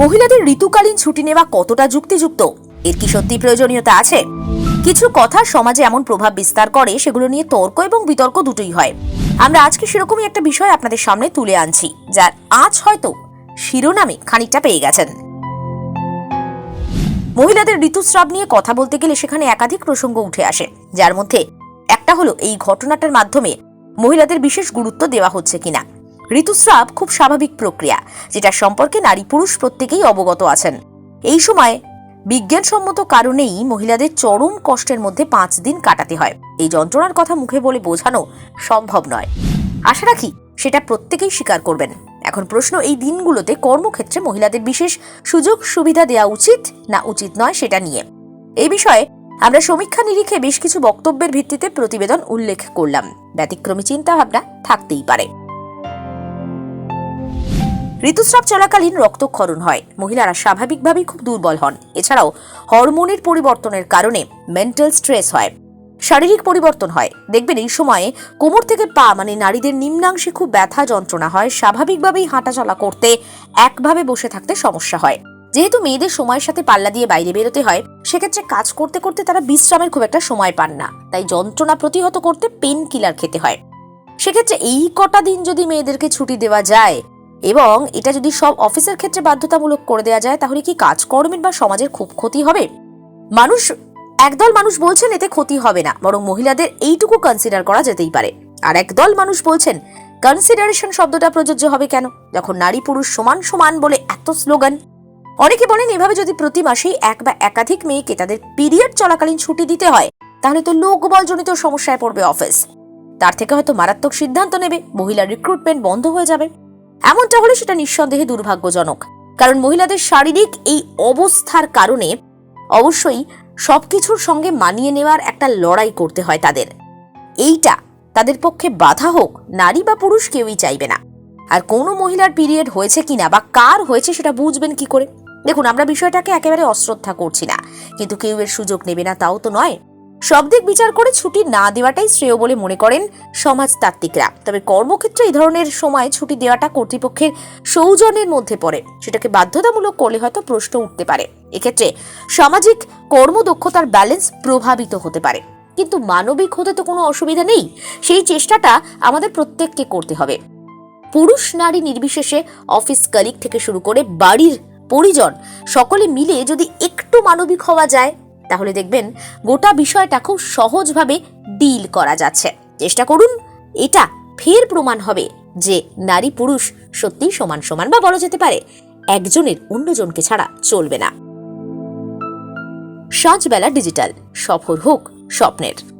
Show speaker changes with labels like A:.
A: মহিলাদের ঋতুকালীন ছুটি নেওয়া কতটা যুক্তিযুক্ত? এর কি সত্যি প্রয়োজনীয়তা আছে? কিছু কথা সমাজে এমন প্রভাব বিস্তার করে, সেগুলো নিয়ে তর্ক এবং বিতর্ক দুটোই হয়। আমরা আজকে সেরকমই একটা বিষয় আপনাদের সামনে তুলে আনছি, যার আজ হয়তো শিরোনামে খানিকটা পেয়ে গেছেন। মহিলাদের ঋতুস্রাব নিয়ে কথা বলতে গেলে সেখানে একাধিক প্রসঙ্গ উঠে আসে, যার মধ্যে একটা হলো এই ঘটনাটার মাধ্যমে মহিলাদের বিশেষ গুরুত্ব দেওয়া হচ্ছে কিনা। ঋতুস্রাব খুব স্বাভাবিক প্রক্রিয়া যেটা সম্পর্কে নারী পুরুষ প্রত্যেকেই অবগত আছেন। এই সময় বিজ্ঞানসম্মত কারণেই মহিলাদের চরম কষ্টের মধ্যে পাঁচ দিন কাটাতে হয়। এই যন্ত্রণার কথা মুখে বলে বোঝানো সম্ভব নয়। আশা রাখি সেটা প্রত্যেকেই স্বীকার করবেন। এখন প্রশ্ন, এই দিনগুলোতে কর্মক্ষেত্রে মহিলাদের বিশেষ সুযোগ সুবিধা দেওয়া উচিত না উচিত নয় সেটা নিয়ে? এই বিষয়ে আমরা সমীক্ষা নিরীক্ষে বেশ কিছু বক্তব্যের ভিত্তিতে প্রতিবেদন উল্লেখ করলাম। ব্যতিক্রমী চিন্তাভাবনা থাকতেই পারে। ঋতুস্রাব চলাকালীন রক্তক্ষরণ হয়। মহিলারা স্বাভাবিকভাবেই খুব দুর্বল হন। এছাড়াও হরমোনের পরিবর্তনের কারণে মেন্টাল স্ট্রেস হয়। শারীরিক পরিবর্তন হয়। দেখবেন এই সময়ে কোমর থেকে পা মানে নারীদের নিম্নাংশে খুব ব্যথা যন্ত্রণা হয়। স্বাভাবিকভাবেই হাঁটাচলা করতে, একভাবে বসে থাকতে সমস্যা হয়। যেহেতু মেয়েদের সময়ের সাথে পাল্লা দিয়ে বাইরে বেরোতে হয়, সেক্ষেত্রে কাজ করতে করতে তারা বিশ্রামের খুব একটা সময় পান না। তাই যন্ত্রণা প্রতিহত করতে পেন কিলার খেতে হয়। সেক্ষেত্রে এই কটা দিন যদি মেয়েদেরকে ছুটি দেওয়া যায় এবং এটা যদি সব অফিসের ক্ষেত্রে বাধ্যতামূলক করে দেওয়া যায়, তাহলে কি কাজকর্মের বা সমাজের খুব ক্ষতি হবে? মানুষ, একদল মানুষ বলছেন এতে ক্ষতি হবে না, বরং মহিলাদের এইটুকু কনসিডার করা যেতেই পারে। আর একদল মানুষ বলছেন কনসিডারেশন শব্দটা প্রযোজ্য হবে কেন? যখন নারী পুরুষ সমান সমান বলে এত স্লোগান অনেকে বলেন, এভাবে যদি প্রতি মাসেই এক বা একাধিক মেয়েকে তাদের পিরিয়ড চলাকালীন ছুটি দিতে হয়, তাহলে তো লোকবলজনিত সমস্যায় পড়বে অফিস তার থেকে হয়তো মারাত্মক সিদ্ধান্ত নেবে মহিলার রিক্রুটমেন্ট বন্ধ হয়ে যাবে। এমনটা হলে সেটা নিঃসন্দেহে দুর্ভাগ্যজনক। কারণ মহিলাদের শারীরিক এই অবস্থার কারণে অবশ্যই সবকিছুর সঙ্গে মানিয়ে নেওয়ার একটা লড়াই করতে হয় তাদের। এইটা তাদের পক্ষে বাধা হোক, নারী বা পুরুষ কেউই চাইবে না। আর কোনো মহিলার পিরিয়ড হয়েছে কিনা বা কার হয়েছে সেটা বুঝবেন কি করে? দেখুন, আমরা বিষয়টাকে একেবারে অশ্রদ্ধা করছি না। কিন্তু কেউ এর সুযোগ নেবে না, তাও তো নয়। সব দিক বিচার করে ছুটি না দেওয়াটাই শ্রেয় বলে মনে করেন সমাজতাত্ত্বিকরা। তবে কর্মক্ষেত্রে এই ধরনের সময় ছুটি দেওয়াটা কর্তৃপক্ষের সৌজন্যের মধ্যে পড়ে। সেটাকে বাধ্যতামূলক করলে হয়তো প্রশ্ন উঠতে পারে। এক্ষেত্রে সামাজিক কর্মদক্ষতার ব্যালেন্স প্রভাবিত হতে পারে। কিন্তু মানবিক হতে তো কোনো অসুবিধা নেই। সেই চেষ্টাটা আমাদের প্রত্যেককে করতে হবে। পুরুষ নারী নির্বিশেষে অফিস কলিগ থেকে শুরু করে বাড়ির পরিজন সকলে মিলে যদি একটু মানবিক হওয়া যায় তাহলে দেখবেন গোটা বিষয়টা খুব সহজভাবে ডিল করা যাচ্ছে। চেষ্টা করুন, এটা ফের প্রমাণ হবে যে নারী পুরুষ সত্যিই সমান সমান বা বলা যেতে পারে। একজনের অন্যজনকে ছাড়া চলবে না। সাজবেলা ডিজিটাল সফর হোক স্বপ্নের।